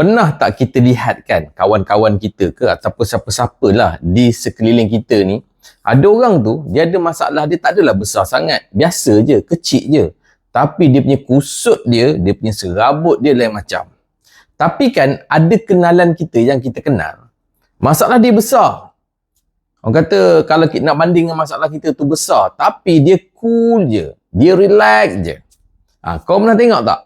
Pernah tak kita lihat kan kawan-kawan kita ke ataupun siapa-siapa lah di sekeliling kita ni? Ada orang tu dia ada masalah dia tak adalah besar sangat. Biasa je kecil je. Tapi dia punya kusut dia dia punya serabut dia lain macam. Tapi kan ada kenalan kita yang kita kenal masalah dia besar. Orang kata kalau kita nak banding dengan masalah kita tu besar tapi dia cool je. Dia relax je. Ha, kau pernah tengok tak?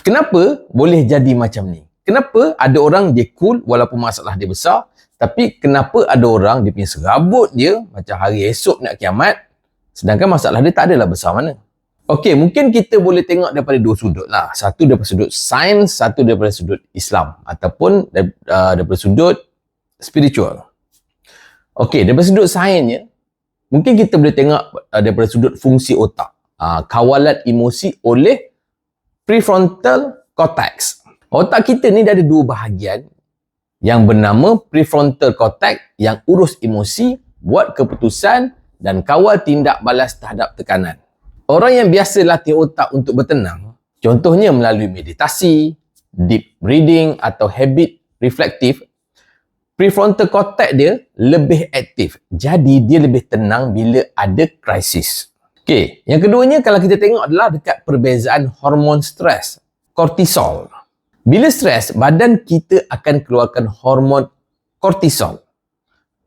Kenapa boleh jadi macam ni Kenapa ada orang dia cool walaupun masalah dia besar, tapi kenapa ada orang dia punya serabut dia macam hari esok nak kiamat, sedangkan masalah dia tak adalah besar mana. Okey, mungkin kita boleh tengok daripada dua sudut lah. Satu daripada sudut sains, satu daripada sudut Islam ataupun uh, daripada sudut spiritual. Okey, daripada sudut sainsnya, mungkin kita boleh tengok uh, daripada sudut fungsi otak. Uh, kawalan emosi oleh prefrontal cortex. Otak kita ni dia ada dua bahagian yang bernama prefrontal cortex yang urus emosi, buat keputusan dan kawal tindak balas terhadap tekanan. Orang yang biasa latih otak untuk bertenang, contohnya melalui meditasi, deep breathing atau habit reflektif, prefrontal cortex dia lebih aktif. Jadi dia lebih tenang bila ada krisis. Okey, yang keduanya kalau kita tengok adalah dekat perbezaan hormon stres, kortisol. Bila stres, badan kita akan keluarkan hormon kortisol.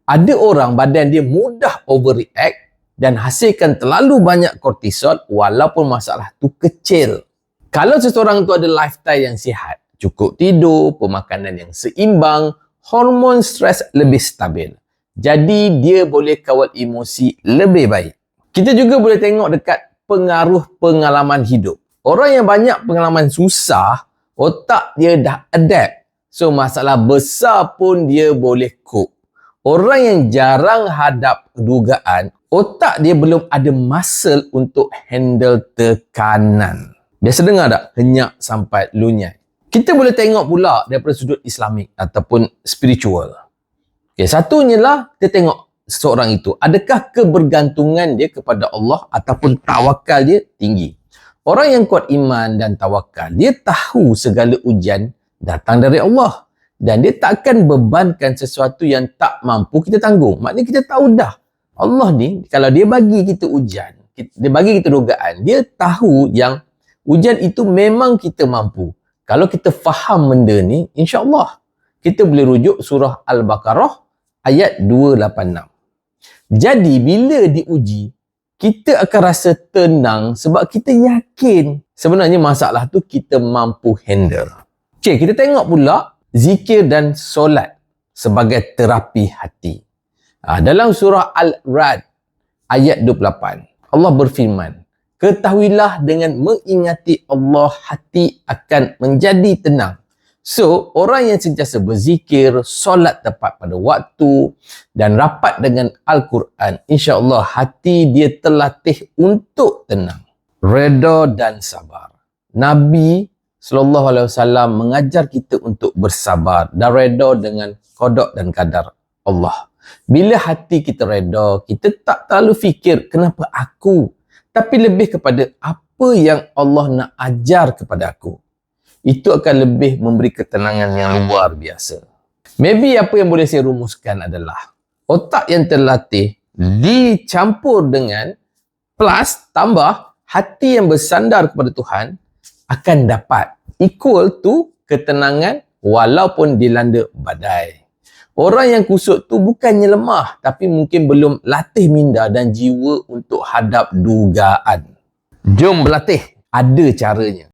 Ada orang badan dia mudah overreact dan hasilkan terlalu banyak kortisol walaupun masalah tu kecil. Kalau seseorang tu ada lifestyle yang sihat, cukup tidur, pemakanan yang seimbang, hormon stres lebih stabil. Jadi dia boleh kawal emosi lebih baik. Kita juga boleh tengok dekat pengaruh pengalaman hidup. Orang yang banyak pengalaman susah, otak dia dah adapt. So masalah besar pun dia boleh cope. Orang yang jarang hadap dugaan, otak dia belum ada muscle untuk handle tekanan. Biasa dengar tak? Henyak sampai lunyai. Kita boleh tengok pula daripada sudut Islamik ataupun spiritual. Okay, satunya lah kita tengok seseorang itu. Adakah kebergantungan dia kepada Allah ataupun tawakal dia tinggi? Orang yang kuat iman dan tawakal, dia tahu segala ujian datang dari Allah. Dan dia tak akan bebankan sesuatu yang tak mampu kita tanggung. Maknanya kita tahu dah. Allah ni, kalau dia bagi kita ujian, dia bagi kita dugaan, dia tahu yang ujian itu memang kita mampu. Kalau kita faham benda ni, insya Allah kita boleh rujuk surah Al-Baqarah ayat 286. Jadi, bila diuji, kita akan rasa tenang sebab kita yakin sebenarnya masalah tu kita mampu handle. Okay, kita tengok pula zikir dan solat sebagai terapi hati. Ha, dalam surah Al-Rad ayat 28, Allah berfirman, Ketahuilah dengan mengingati Allah hati akan menjadi tenang So, orang yang sentiasa berzikir, solat tepat pada waktu dan rapat dengan Al-Quran, insya-Allah hati dia terlatih untuk tenang, reda dan sabar. Nabi sallallahu alaihi wasallam mengajar kita untuk bersabar dan reda dengan qada dan kadar Allah. Bila hati kita reda, kita tak terlalu fikir kenapa aku, tapi lebih kepada apa yang Allah nak ajar kepada aku itu akan lebih memberi ketenangan yang luar biasa. Maybe apa yang boleh saya rumuskan adalah otak yang terlatih dicampur dengan plus tambah hati yang bersandar kepada Tuhan akan dapat equal to ketenangan walaupun dilanda badai. Orang yang kusut tu bukannya lemah tapi mungkin belum latih minda dan jiwa untuk hadap dugaan. Jom berlatih. Ada caranya.